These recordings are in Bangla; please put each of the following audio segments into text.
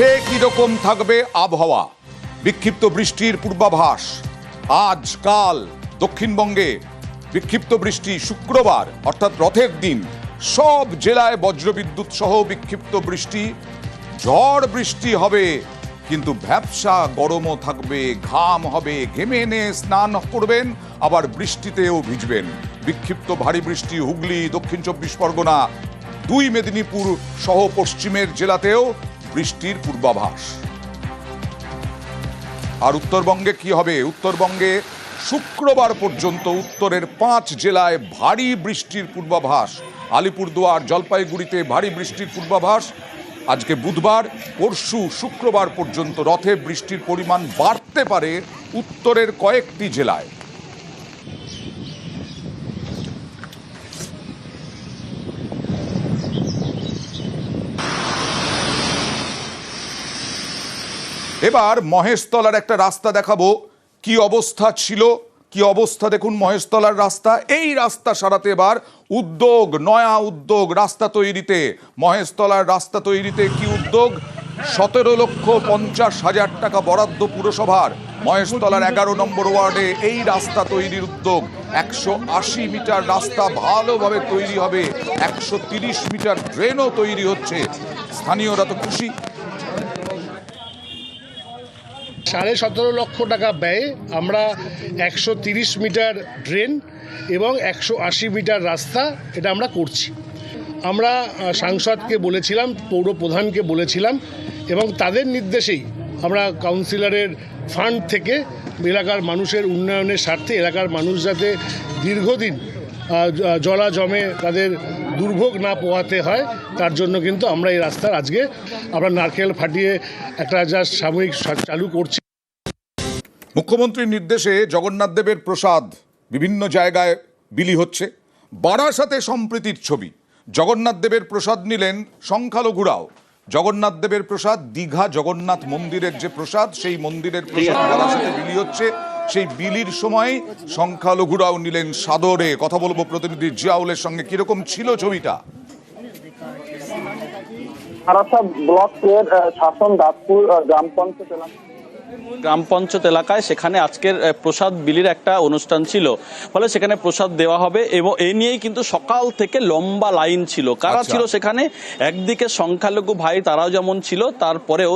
দেখে কীরকম থাকবে আবহাওয়া? বিক্ষিপ্ত বৃষ্টির পূর্বাভাস। আজ, কাল, দক্ষিণবঙ্গে বিক্ষিপ্ত বৃষ্টি শুক্রবার, অর্থাৎ রথের দিন। সব জেলায় বজ্রবিদ্যুৎ সহ বিক্ষিপ্ত বৃষ্টি। ঝড় বৃষ্টি হবে, কিন্তু ভ্যাবসা গরমও থাকবে, ঘাম হবে, ঘেমে এনে স্নান করবেন, আবার বৃষ্টিতেও ভিজবেন। বিক্ষিপ্ত ভারী বৃষ্টি হুগলি, দক্ষিণ চব্বিশ পরগনা, দুই মেদিনীপুর সহ পশ্চিমের জেলাতেও বৃষ্টির পূর্বাভাস। আর উত্তরবঙ্গে কি হবে? উত্তরবঙ্গে শুক্রবার পর্যন্ত উত্তরের পাঁচ জেলায় ভারী বৃষ্টির পূর্বাভাস। আলিপুরদুয়ার, জলপাইগুড়িতে ভারী বৃষ্টির পূর্বাভাস। আজকে বুধবার, পরশু শুক্রবার পর্যন্ত রথে বৃষ্টির পরিমাণ বাড়তে পারে উত্তরের কয়েকটি জেলায়। এবার মহেশতলার একটা রাস্তা দেখাবো। কি অবস্থা ছিল? কি অবস্থা দেখুন মহেশতলার রাস্তা। এই রাস্তা সারাতে এবার উদ্যোগ, নয়া উদ্যোগ রাস্তা তৈরিতে। মহেশতলার রাস্তা তৈরিতে কি উদ্যোগ? সতেরো লক্ষ পঞ্চাশ হাজার টাকা বরাদ্দ পুরসভার। মহেশতলার এগারো নম্বর ওয়ার্ডে এই রাস্তা তৈরির উদ্যোগ। একশো আশি মিটার রাস্তা ভালোভাবে তৈরি হবে। একশো তিরিশ মিটার ড্রেনও তৈরি হচ্ছে। স্থানীয়রা তো খুশি। সাড়ে সতেরো লক্ষ টাকা ব্যয়ে আমরা একশো তিরিশ মিটার ড্রেন এবং একশো আশি মিটার রাস্তা এটা আমরা করছি। আমরা সাংসদকে বলেছিলাম, পৌর প্রধানকে বলেছিলাম এবং তাদের নির্দেশেই আমরা কাউন্সিলরের ফান্ড থেকে এলাকার মানুষের উন্নয়নের স্বার্থে এলাকার মানুষ যাতে দীর্ঘদিন জলা জমে তাদের দুর্ভোগ না পোহাতে হয়, তার জন্য কিন্তু আমরা এই রাস্তার আজকে আমরা নারকেল ফাটিয়ে একটা যা সাময়িক চালু করছি। মুখ্যমন্ত্রীর নির্দেশে জগন্নাথ দেবের প্রসাদ বিভিন্ন জায়গায় বিলি হচ্ছে। বারাসাতে সম্প্রীতির ছবি। জগন্নাথ দেবের প্রসাদ নিলেন সংখ্যালঘুরাও। জগন্নাথ দেবের প্রসাদ, দীঘা জগন্নাথ মন্দিরের যে প্রসাদ, সেই মন্দিরের প্রসাদ বারাসাতে বিলি হচ্ছে। সেই বিলির সময় সংখ্যালঘুরাও নিলেন সাদরে। কথা বলব প্রতিনিধি জিয়াউলের সঙ্গে। কীরকম ছিল ছবিটা? ব্লক ব্লকের শাসন দাসপুর গ্রাম পঞ্চায়েত গ্রাম পঞ্চায়েত এলাকায় সেখানে আজকের প্রসাদ বিলির একটা অনুষ্ঠান ছিল। ফলে সেখানে প্রসাদ দেওয়া হবে এবং এই নিয়েই কিন্তু সকাল থেকে লম্বা লাইন ছিল। কারা আচ্ছা। ছিল সেখানে? একদিকে সংখ্যালঘু ভাই তারাও যেমন ছিল তারপরেও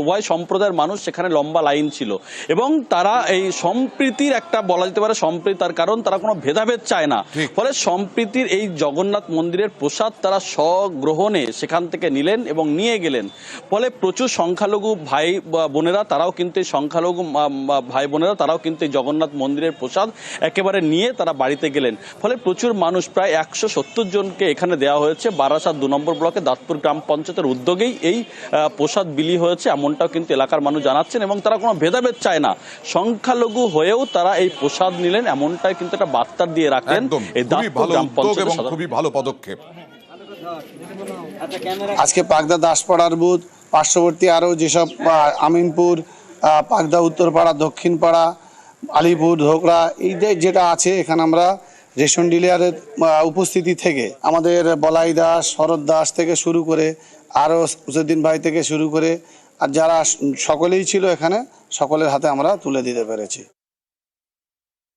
উভয় সম্প্রদায়ের মানুষ সেখানে লম্বা লাইন ছিল। এবং তারা এই সম্প্রীতির একটা বলা যেতে পারে সম্প্রীতি তার কারণ তারা কোনো ভেদাভেদ চায় না। ফলে সম্প্রীতির এই জগন্নাথ মন্দিরের প্রসাদ তারা স্বগ্রহণে সেখান থেকে নিলেন এবং নিয়ে গেলেন। ফলে প্রচুর সংখ্যালঘু ভাই বা বোনেরা তারাও কিন্তু এই সংখ্যালঘু ভাই বোনেরা তারাও কিন্তু এই জগন্নাথ মন্দিরের প্রসাদ একেবারে নিয়ে তারা বাড়িতে গেলেন। ফলে প্রচুর মানুষ প্রায় একশো সত্তর জনকে এখানে দেওয়া হয়েছে। বারাসাত দু নম্বর ব্লকে দাঁতপুর গ্রাম পঞ্চায়েতের উদ্যোগেই এই প্রসাদ বিলি হয়েছে। এমনটাও কিন্তু এলাকার মানুষ জানাচ্ছেন এবং তারা কোনো ভেদাভেদ চায় না। সংখ্যালঘু হয়েও তারা এই প্রসাদ নিলেন এমনটাই কিন্তু একটা বার্তা দিয়ে রাখলেন এই খুবই দাঁতপুর ভালো গ্রাম সাধারণ- খুবই ভালো পদক্ষেপ। আজকে পাগদা দাসপাড়ার বুথ পার্শ্ববর্তী আরও যেসব আমিনপুর পাকদা উত্তরপাড়া, দক্ষিণপাড়া, আলিপুর, ধোকরা, এই যেটা আছে, এখানে আমরা রেশন ডিলারের উপস্থিতি থেকে আমাদের বলাই দাস, শরৎ দাস থেকে শুরু করে আরও উসুদ্দিন ভাই থেকে শুরু করে আর যারা সকলেই ছিল এখানে, সকলের হাতে আমরা তুলে দিতে পেরেছি।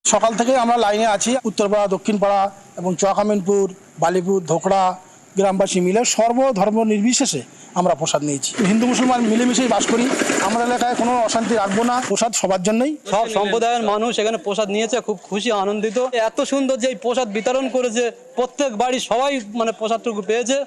সকাল থেকে আমরা লাইনে আছি, উত্তরপাড়া, দক্ষিণপাড়া এবং চকামিনপুর বালিপুর ধোকড়া গ্রামবাসী মিলে সর্বধর্ম নির্বিশেষে আমরা প্রসাদ নিয়েছি। হিন্দু মুসলমান মিলেমিশেই বাস করি। আমরা এলাকায় কোনো অশান্তি রাখব না। প্রসাদ সবার জন্যই। সব সম্প্রদায়ের মানুষ এখানে প্রসাদ নিয়েছে, খুব খুশি, আনন্দিত। এত সুন্দর যে এই প্রসাদ বিতরণ করেছে, প্রত্যেক বাড়ি সবাই মানে প্রসাদটুকু পেয়েছে।